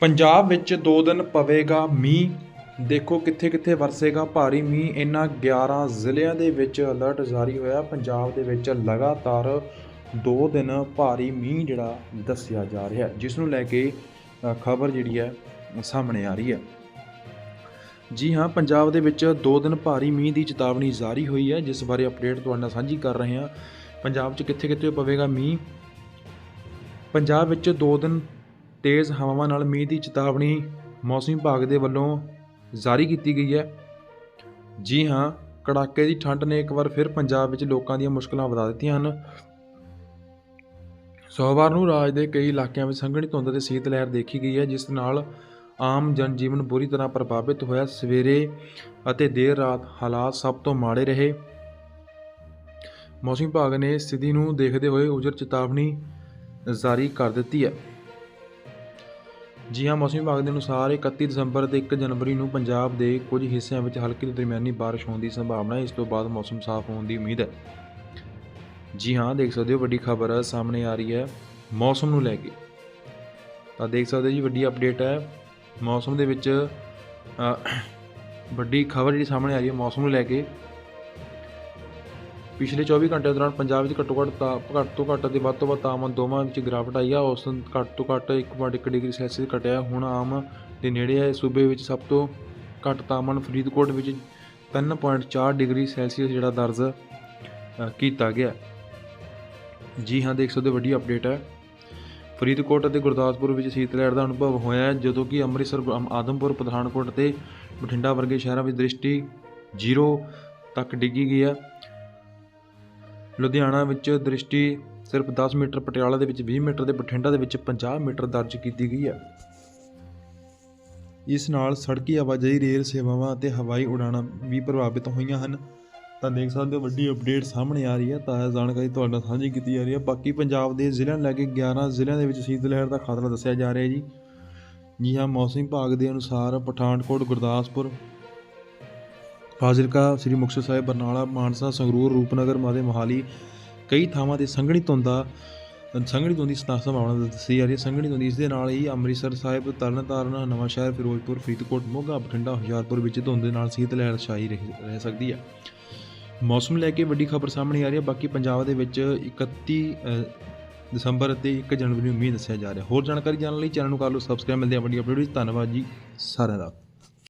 ਪੰਜਾਬ ਵਿੱਚ 2 ਦਿਨ ਪਵੇਗਾ ਮੀਂਹ। ਦੇਖੋ ਕਿੱਥੇ ਕਿੱਥੇ ਵਰਸੇਗਾ ਭਾਰੀ ਮੀਂਹ। ਇਹਨਾਂ 11 ਜ਼ਿਲ੍ਹਿਆਂ ਦੇ ਵਿੱਚ ਅਲਰਟ ਜਾਰੀ ਹੋਇਆ। ਪੰਜਾਬ ਦੇ ਵਿੱਚ ਲਗਾਤਾਰ 2 ਦਿਨ ਭਾਰੀ ਮੀਂਹ ਜਿਹੜਾ ਦੱਸਿਆ ਜਾ ਰਿਹਾ ਜਿਸ ਨੂੰ ਲੈ ਕੇ ਖਬਰ ਜਿਹੜੀ ਹੈ, ਸਾਹਮਣੇ ਆ ਰਹੀ ਹੈ। ਜੀ ਹਾਂ, ਪੰਜਾਬ ਦੇ ਵਿੱਚ 2 ਦਿਨ ਭਾਰੀ ਮੀਂਹ ਦੀ ਚੇਤਾਵਨੀ ਜਾਰੀ ਹੋਈ ਹੈ, ਜਿਸ ਬਾਰੇ ਅਪਡੇਟ ਤੁਹਾਡੇ ਨਾਲ ਸਾਂਝੀ ਕਰ ਰਹੇ ਹਾਂ। ਪੰਜਾਬ 'ਚ ਕਿੱਥੇ ਕਿੱਥੇ ਪਵੇਗਾ ਮੀਂਹ? ਪੰਜਾਬ ਵਿੱਚ 2 ਦਿਨ ਤੇਜ਼ ਹਵਾਵਾਂ ਨਾਲ ਮੀਂਹ ਦੀ ਚੇਤਾਵਨੀ ਮੌਸਮ ਵਿਭਾਗ ਦੇ ਵੱਲੋਂ ਜਾਰੀ ਕੀਤੀ ਗਈ ਹੈ। ਜੀ ਹਾਂ, ਕੜਾਕੇ ਦੀ ਠੰਡ ਨੇ ਇੱਕ ਵਾਰ ਫਿਰ ਪੰਜਾਬ ਵਿੱਚ ਲੋਕਾਂ ਦੀਆਂ ਮੁਸ਼ਕਲਾਂ ਵਧਾ ਦਿੱਤੀਆਂ ਹਨ। ਸੋਮਵਾਰ ਨੂੰ ਰਾਜ ਦੇ ਕਈ ਇਲਾਕਿਆਂ ਵਿੱਚ ਸੰਘਣੀ ਧੁੰਦ ਤੇ ਸੀਤ ਲਹਿਰ ਦੇਖੀ ਗਈ ਹੈ, ਜਿਸ ਨਾਲ ਆਮ ਜਨ ਜੀਵਨ ਬੁਰੀ ਤਰ੍ਹਾਂ ਪ੍ਰਭਾਵਿਤ ਹੋਇਆ। ਸਵੇਰੇ ਅਤੇ ਦੇਰ ਰਾਤ ਹਾਲਾਤ ਸਭ ਤੋਂ ਮਾੜੇ ਰਹੇ। ਮੌਸਮ ਵਿਭਾਗ ਨੇ ਸਥਿਤੀ ਨੂੰ ਦੇਖਦੇ ਹੋਏ ਉਜਰ ਚੇਤਾਵਨੀ ਜਾਰੀ ਕਰ ਦਿੱਤੀ ਹੈ। ਜੀ ਹਾਂ ਮੌਸਮ ਵਿਭਾਗ ਦੇ ਅਨੁਸਾਰ 31 ਦਸੰਬਰ ਤੇ 1 ਜਨਵਰੀ ਨੂੰ ਪੰਜਾਬ ਦੇ ਕੁਝ ਹਿੱਸਿਆਂ ਵਿੱਚ ਹਲਕੀ ਤੋਂ ਦਰਮਿਆਨੀ ਬਾਰਿਸ਼ ਹੋਣ ਦੀ ਸੰਭਾਵਨਾ ਹੈ। ਇਸ ਤੋਂ ਬਾਅਦ ਮੌਸਮ ਸਾਫ਼ ਹੋਣ ਦੀ ਉਮੀਦ ਹੈ। ਜੀ ਹਾਂ, ਦੇਖ ਸਕਦੇ ਹੋ ਵੱਡੀ ਖਬਰ ਸਾਹਮਣੇ ਆ ਰਹੀ ਹੈ ਮੌਸਮ ਨੂੰ ਲੈ ਕੇ। ਤਾਂ ਦੇਖ ਸਕਦੇ ਹੋ ਜੀ, ਵੱਡੀ ਅਪਡੇਟ ਹੈ। ਮੌਸਮ ਦੇ ਵਿੱਚ ਵੱਡੀ ਖਬਰ ਜਿਹੜੀ ਸਾਹਮਣੇ ਆ ਰਹੀ ਹੈ ਮੌਸਮ ਨੂੰ ਲੈ ਕੇ। ਪਿਛਲੇ 24 ਘੰਟੇ ਦੌਰਾਨ ਪੰਜਾਬ ਵਿੱਚ ਘੱਟੋ ਘੱਟ ਤਾਪ ਘੱਟ ਤੋਂ ਘੱਟ ਅਤੇ ਵੱਧ ਤੋਂ ਵੱਧ ਤਾਪਮਾਨ ਦੋਵਾਂ ਵਿੱਚ ਗਿਰਾਵਟ ਆਈ ਆ। ਉਸ ਨੂੰ ਘੱਟ ਤੋਂ ਘੱਟ 1.1 ਡਿਗਰੀ ਸੈਲਸੀਅਸ ਘਟਿਆ। ਹੁਣ ਆਮ ਦੇ ਨੇੜੇ ਹੈ। ਸੂਬੇ ਵਿੱਚ ਸਭ ਤੋਂ ਘੱਟ ਤਾਪਮਾਨ ਫਰੀਦਕੋਟ ਵਿੱਚ 3.4 ਡਿਗਰੀ ਸੈਲਸੀਅਸ ਜਿਹੜਾ ਦਰਜ ਕੀਤਾ ਗਿਆ। ਜੀ ਹਾਂ, ਦੇਖ ਸਕਦੇ ਹੋ, ਵੱਡੀ ਅਪਡੇਟ ਹੈ। ਫਰੀਦਕੋਟ ਅਤੇ ਗੁਰਦਾਸਪੁਰ ਵਿੱਚ ਸੀਤ ਲਹਿਰ ਦਾ ਅਨੁਭਵ ਹੋਇਆ ਹੈ, ਜਦੋਂ ਕਿ ਅੰਮ੍ਰਿਤਸਰ ਆਦਮਪੁਰ, ਪਠਾਨਕੋਟ ਅਤੇ ਬਠਿੰਡਾ ਵਰਗੇ ਸ਼ਹਿਰਾਂ ਵਿੱਚ ਦ੍ਰਿਸ਼ਟੀ ਜ਼ੀਰੋ ਤੱਕ ਡਿੱਗੀ ਗਈ ਹੈ। ਲੁਧਿਆਣਾ ਵਿੱਚ ਦ੍ਰਿਸ਼ਟੀ ਸਿਰਫ 10 ਮੀਟਰ ਪਟਿਆਲਾ ਦੇ ਵਿੱਚ 20 ਮੀਟਰ ਤੇ ਬਠਿੰਡਾ ਦੇ ਵਿੱਚ 50 ਮੀਟਰ ਦਰਜ ਕੀਤੀ ਗਈ ਹੈ। ਇਸ ਨਾਲ ਸੜਕੀ ਆਵਾਜਾਈ ਰੇਲ ਸੇਵਾਵਾਂ ਅਤੇ ਹਵਾਈ ਉਡਾਣਾਂ ਵੀ ਪ੍ਰਭਾਵਿਤ ਹੋਈਆਂ ਹਨ। ਤਾਂ ਦੇਖ ਸਕਦੇ ਹੋ, ਵੱਡੀ ਅਪਡੇਟ ਸਾਹਮਣੇ ਆ ਰਹੀ ਹੈ। ਤਾਂ ਇਹ ਜਾਣਕਾਰੀ ਤੁਹਾਡੇ ਨਾਲ ਸਾਂਝੀ ਕੀਤੀ ਜਾ ਰਹੀ ਹੈ। ਬਾਕੀ ਪੰਜਾਬ ਦੇ ਜ਼ਿਲ੍ਹਿਆਂ ਨੂੰ ਲੈ ਕੇ 11 ਜ਼ਿਲ੍ਹਿਆਂ ਦੇ ਵਿੱਚ ਸੀਤ ਲਹਿਰ ਦਾ ਖਤਰਾ ਦੱਸਿਆ ਜਾ ਰਿਹਾ ਜੀ ਜੀ। ਹਾਂ ਮੌਸਮ ਵਿਭਾਗ ਦੇ ਅਨੁਸਾਰ ਪਠਾਨਕੋਟ, ਗੁਰਦਾਸਪੁਰ ਫਾਜ਼ਿਲਕਾ ਸ੍ਰੀ ਮੁਕਤਸਰ ਸਾਹਿਬ, ਬਰਨਾਲਾ, ਮਾਨਸਾ, ਸੰਗਰੂਰ, ਰੂਪਨਗਰ, ਮਾਦੇ ਮੋਹਾਲੀ, ਕਈ ਥਾਵਾਂ ਤੇ ਸੰਘਣੀ ਧੁੰਦ ਸੰਘਣੀ ਧੁੰਦ ਦੀ ਸੰਭਾਵਨਾ ਦੱਸੀ ਜਾ ਰਹੀ ਹੈ। ਸੰਘਣੀ ਧੁੰਦ ਇਸ ਦੇ ਨਾਲ ਹੀ ਅੰਮ੍ਰਿਤਸਰ ਸਾਹਿਬ, ਤਰਨਤਾਰਨ, ਨਵਾਂਸ਼ਹਿਰ, ਫਿਰੋਜ਼ਪੁਰ, ਫਰੀਦਕੋਟ, ਮੋਗਾ, ਬਠਿੰਡਾ, ਹੁਸ਼ਿਆਰਪੁਰ ਵਿੱਚ ਧੁੰਦ ਦੇ ਨਾਲ ਸੀਤ ਲਹਿਰ ਛਾਈ ਰਹਿ ਰਹਿ ਸਕਦੀ ਹੈ। ਮੌਸਮ ਲੈ ਕੇ ਵੱਡੀ ਖਬਰ ਸਾਹਮਣੇ ਆ ਰਹੀ ਹੈ। ਬਾਕੀ ਪੰਜਾਬ ਦੇ ਵਿੱਚ 31 ਦਸੰਬਰ ਅਤੇ 1 ਜਨਵਰੀ ਨੂੰ ਮੀਂਹ ਦੱਸਿਆ ਜਾ ਰਿਹਾ ਹੋਰ ਜਾਣਕਾਰੀ ਜਾਣਨ ਲਈ ਚੈਨਲ ਨੂੰ ਕਰ ਲਓ ਸਬਸਕ੍ਰਾਈਬ ਮਿਲਦੇ ਆ ਵੱਡੀ ਅਪਡੇਟ ਵਿੱਚ। ਧੰਨਵਾਦ ਜੀ। ਸਾਰਿਆਂ ਦਾ।